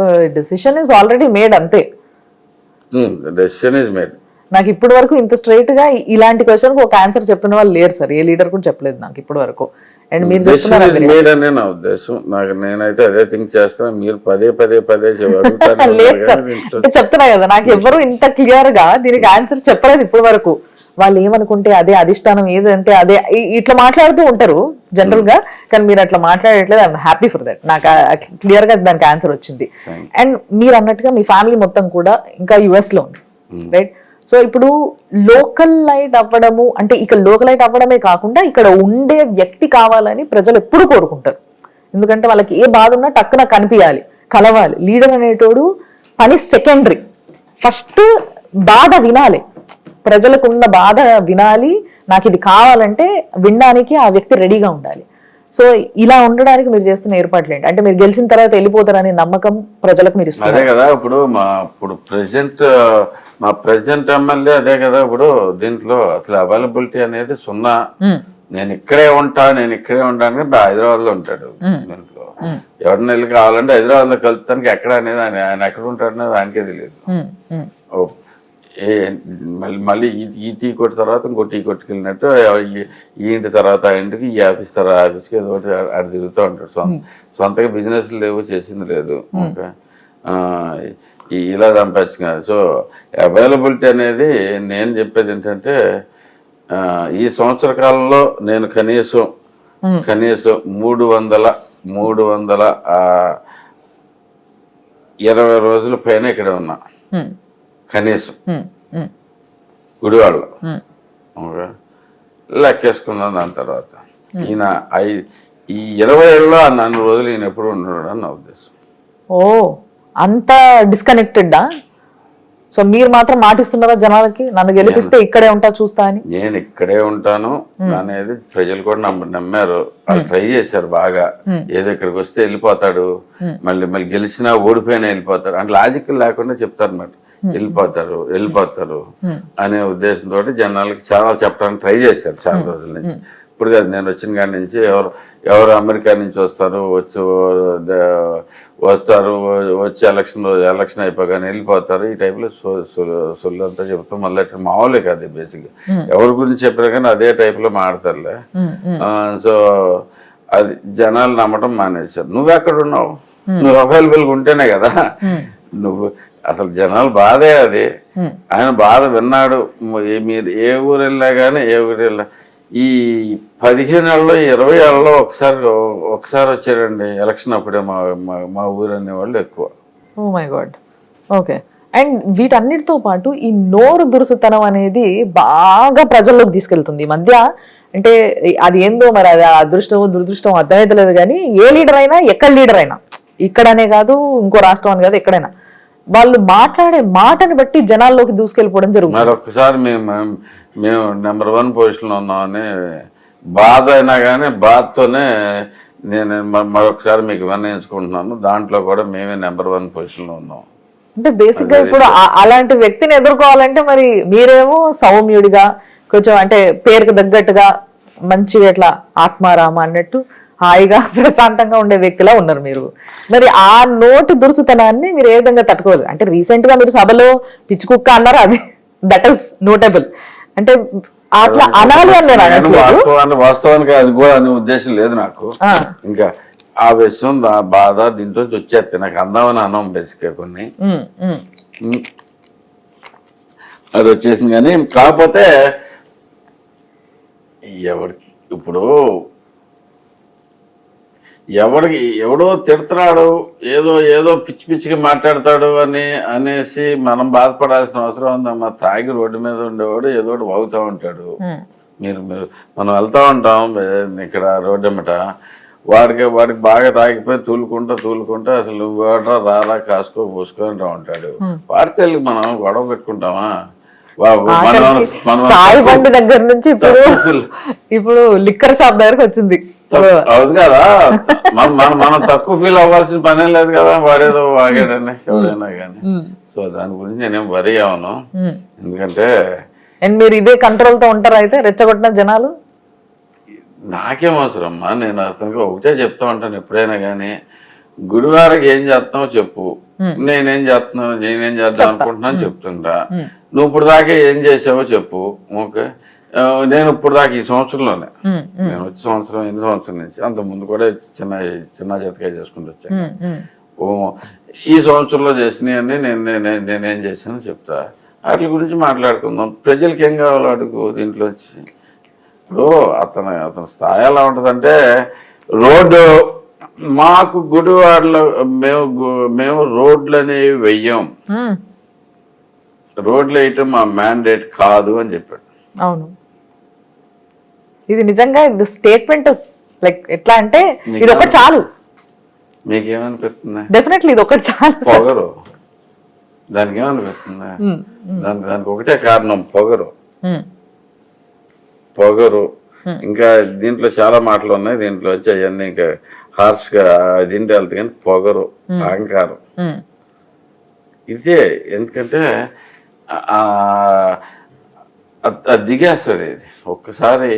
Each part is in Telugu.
So decision is already made అంతే. డెసిషన్ ఇస్ మేడ్ నాకు ఇప్పటి వరకు ఇంత స్ట్రైట్గా ఇలాంటి క్వశ్చన్ ఒక ఆన్సర్ చెప్పిన వాళ్ళు లేరు సార్ ఏ లీడర్ కూడా చెప్పలేదు నాకు ఇప్పటి వరకు. అండ్ మీరు చెప్తున్నారు డెసిషన్ ఇస్ మేడ్ అనే నా ఉద్దేశం. నాకు నేనైతే అదే థింక్ చేస్తాను మీరు పదే పదే పదే చెప్తున్నా కదా నాకు ఎవరు ఇంత క్లియర్గా దీనికి ఆన్సర్ చెప్పలేదు ఇప్పటి వరకు. వాళ్ళు ఏమనుకుంటే అదే అధిష్టానం ఏదంటే అదే ఇట్లా మాట్లాడుతూ ఉంటారు. జనరల్గా కానీ మీరు అట్లా మాట్లాడట్లేదు ఐఎమ్ హ్యాపీ ఫర్ దట్ నాకు క్లియర్గా దానికి ఆన్సర్ వచ్చింది. అండ్ మీరు అన్నట్టుగా మీ ఫ్యామిలీ మొత్తం కూడా ఇంకా యుఎస్లో ఉంది రైట్ సో ఇప్పుడు లోకల్ లైట్ అవ్వడము అంటే ఇక లోకల్ లైట్ అవ్వడమే కాకుండా ఇక్కడ ఉండే వ్యక్తి కావాలని ప్రజలు ఎప్పుడు కోరుకుంటారు. ఎందుకంటే వాళ్ళకి ఏ బాధ ఉన్నా టక్కున కనిపించాలి కలవాలి. లీడర్ అనేటోడు పని సెకండరీ. ఫస్ట్ బాధ వినాలి. ప్రజలకు ఉన్న బాధ వినాలి నాకు ఇది కావాలంటే వినడానికి ఆ వ్యక్తి రెడీగా ఉండాలి. సో ఇలా ఉండడానికి మీరు చేస్తున్న ఏర్పాట్లు ఏంటి? అంటే మీరు గెలిచిన తర్వాత వెళ్ళిపోతారనే నమ్మకం ప్రజలకు మీరు ఇస్తున్నారు? అదే కదా ఇప్పుడు మా ఇప్పుడు ప్రెసెంట్ మా ప్రెసెంట్ ఎమ్మెల్యే అదే కదా ఇప్పుడు దీంట్లో అసలు అవైలబిలిటీ అనేది సున్నా. నేను ఇక్కడే ఉంటా నేను ఇక్కడే ఉంటాను హైదరాబాద్లో ఉంటాడు దీంట్లో. ఎవరిని వెళ్ళి కావాలంటే హైదరాబాద్లో కలుపుతానికి ఎక్కడ అనేది ఆయన ఎక్కడ ఉంటాడు అనేది ఆయనకే తెలియదు. మళ్ళీ మళ్ళీ ఈ- ఈ టీ కొట్టిన తర్వాత ఇంకో టీ కొట్టుకెళ్ళినట్టు ఈ- ఈ ఇంటి తర్వాత ఆ ఇంటికి ఈ ఆఫీస్ తర్వాత ఆఫీస్కి ఏదో ఒకటి ఆడ తిరుగుతూ ఉంటాడు. సొంత సొంతగా బిజినెస్ లేవు చేసింది లేదు. ఓకే. ఇలా సంపాదించుకున్నారు. సో అవైలబిలిటీ అనేది నేను చెప్పేది ఏంటంటే ఈ సంవత్సర కాలంలో నేను కనీసం కనీసం మూడు వందల మూడు వందల ఇరవై రోజుల పైన ఇక్కడ ఉన్నా. కనీసం. ఓకే. లెక్కేసుకున్నాను దాని తర్వాత. ఈయన ఐ ఈ ఇరవై ఏళ్ళలో ఆ నాలుగు రోజులు ఈయన ఎప్పుడు ఉన్నాడు అని నా ఉద్దేశం. ఓ అంత డిస్కనెక్టెడ్డా సో మీరు మాత్రం మాటిస్తున్నారా జనాలకి? నన్ను గెలిపిస్తే ఇక్కడే ఉంటా చూస్తా అని? నేను ఇక్కడే ఉంటాను. అనేది ప్రజలు కూడా నమ్మ నమ్మారు. వాళ్ళు ట్రై చేశారు బాగా. ఏదో ఇక్కడికి వస్తే వెళ్ళిపోతాడు. మళ్ళీ మళ్ళీ గెలిచినా ఓడిపోయినా వెళ్ళిపోతాడు. అంటే లాజిక్ లేకుండా చెప్తారు అన్నమాట వెళ్ళిపోతారు వెళ్ళిపోతారు అనే ఉద్దేశంతో జనాలకి చాలా చెప్పడానికి ట్రై చేశారు చాలా రోజుల నుంచి. ఇప్పుడు కాదు నేను వచ్చిన కాడి నుంచి ఎవరు ఎవరు అమెరికా నుంచి వస్తారు వచ్చి వస్తారు వచ్చి ఎలక్షన్ ఎలక్షన్ అయిపోగానే వెళ్ళిపోతారు ఈ టైప్లో సొల్లు అంతా చెప్తాం మళ్ళీ మామూలే కాదు బేసిక్గా ఎవరి గురించి చెప్పారు కానీ అదే టైప్లో మాడతారులే సో అది జనాలు నమ్మటం మానేశారు. నువ్వు ఎక్కడ ఉన్నావు నువ్వు అవైలబుల్గా ఉంటేనే కదా. నువ్వు అసలు జనాలు బాధే అది. ఆయన బాధ విన్నాడు. మీరు ఏ ఊరు వెళ్ళా కానీ ఏ ఊరు వెళ్ళా ఈ పదిహేను ఏళ్ళలో ఇరవై ఏళ్ళలో ఒకసారి ఒకసారి వచ్చారండి ఎలక్షన్ అప్పుడే మా మా- ఊరు అనేవాళ్ళు ఎక్కువ. Oh my God. Okay. And వీటన్నిటితో పాటు ఈ నోరు దురుసుతనం అనేది బాగా ప్రజల్లోకి తీసుకెళ్తుంది. ఈ మధ్య అంటే అది ఏందో మరి అది అదృష్టం దురదృష్టం అర్థమైతలేదు కానీ ఏ లీడర్ అయినా ఎక్కడ లీడర్ అయినా. ఇక్కడనే కాదు ఇంకో రాష్ట్రం అని కాదు ఎక్కడైనా. వాళ్ళు మాట్లాడే మాటని బట్టి జనాల్లోకి దూసుకెళ్ళిపోవడం జరుగుతుంది. మరి ఒక్కసారి మేము మేము- నెంబర్ వన్ పొజిషన్లో ఉన్నామని బాధ అయినా కానీ బాధతోనే నేను మరొకసారి మీకు విన్నయించుకుంటున్నాను దాంట్లో కూడా మేమే నెంబర్ వన్ పొజిషన్లో ఉన్నాం. అంటే బేసిక్గా ఇప్పుడు అలాంటి వ్యక్తిని ఎదుర్కోవాలంటే మరి మీరేమో సౌమ్యుడిగా కొంచెం అంటే పేరుకు తగ్గట్టుగా మంచిగా ఇట్లా ఆత్మారామ అన్నట్టు హాయిగా ప్రశాంతంగా ఉండే వ్యక్తిలా ఉన్నారు మీరు. మరి ఆ నోటి దురుసుతనాన్ని మీరు ఏ విధంగా తట్టుకోవాలి? అంటే రీసెంట్గా మీరు సభలో పిచ్చి కుక్క అన్నారు అది దట్ ఈస్ నోటబుల్ అంటే అట్లా అనాలి అని నేను అనట్లేదు. వాస్తవానికి అది కూడా అనే ఉద్దేశం లేదు నాకు. ఇంకా ఆ విషయం బాధ దీంట్లో వచ్చేస్తాయి. నాకు అందామని అన్నాం బేసిక్గా కొన్ని. అది వచ్చేసింది కానీ కాకపోతే ఎవరికి ఇప్పుడు ఎవరికి ఎవడో తిడుతున్నాడు ఏదో ఏదో పిచ్చి పిచ్చిగా మాట్లాడతాడు అని అనేసి మనం బాధపడాల్సిన అవసరం ఉందమ్మా తాగి రోడ్డు మీద ఉండేవాడు ఏదో ఒకటి వాగుతూ ఉంటాడు. మీరు మీరు మనం వెళ్తా ఉంటాం ఇక్కడ రోడ్డు ఎమ్మట వాడికి వాడికి బాగా తాగిపోయి తూలుకుంటా తూలుకుంటా అసలు నువ్వు వాడరా రారా కాసుకో పూసుకో అంటా ఉంటాడు. వాడితే మనం గొడవ పెట్టుకుంటామా? వా- మనం మనం చాయ్ బండి దగ్గర నుంచి ఇప్పుడు ఇప్పుడు లిక్కర్ షాప్ దగ్గరకు వచ్చింది. అవును కదా. మనం మనం తక్కువ ఫీల్ అవ్వాల్సిన పనే లేదు కదా. వాడేదో వాగాడని ఎవడైనా కానీ సో దాని గురించి నేనేం వరి అవను. ఎందుకంటే అండ్ మీరు ఇదే కంట్రోల్తో ఉంటారా అయితే? రెచ్చగొట్టిన జనాలు? నాకేం అవసరం అమ్మా. నేను అతనికి ఒకటే చెప్తా ఉంటాను ఎప్పుడైనా కానీ గుడివారికి ఏం చేస్తామో చెప్పు. నేనేం చేస్తున్నాను? నేనేం చేద్దాం అనుకుంటున్నాను చెప్తుంటా నువ్వు ఇప్పుడు దాకా ఏం చేసావో చెప్పు. ఓకే? నేను ఇప్పుడు దాకా ఈ సంవత్సరంలోనే. నేను వచ్చి సంవత్సరం ఎన్ని సంవత్సరం నుంచి అంత ముందు కూడా చిన్న చిన్న జతకాయ చేసుకుంటూ వచ్చాను. ఈ సంవత్సరంలో చేసినవన్నీ నేను నేను- నేనేం చేశానో చెప్తా. వాటి గురించి మాట్లాడుకుందాం. ప్రజలకి ఏం కావాలో అడుగు దీంట్లో వచ్చి. ఇప్పుడు అతను అతని స్థాయి ఎలా ఉంటుందంటే రోడ్డు మాకు గుడివాడలో మేము మేము రోడ్లు అనేవి వెయ్యం రోడ్లు వేయటం మా మ్యాండేట్ కాదు అని చెప్పాడు. అవును. ఇది నిజంగా ఇది స్టేట్మెంట్ లైక్ ఎట్లా అంటే ఇది ఒకటి చాలు. మీకేమనిపిస్తుంది? డెఫినెట్లీ ఇది ఒకటి చాలు పొగరు. దానికి ఏమనిపిస్తుంది దానికి దానికి ఒకటే కారణం పొగరు. పొగరు. ఇంకా దీంట్లో చాలా మాటలు ఉన్నాయి. దీంట్లో వచ్చి అవన్నీ ఇంకా హార్ష్గా దీంట్లో వెళ్తాయి కానీ పొగరు అహంకారం. ఇదే ఎందుకంటే దిగేస్తుంది ఇది ఒక్కసారి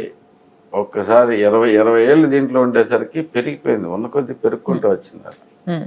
ఒక్కసారి ఇరవై ఇరవై ఏళ్ళు దీంట్లో ఉండేసరికి పెరిగిపోయింది. ఉన్న కొద్ది పెరుక్కుంటూ వచ్చింది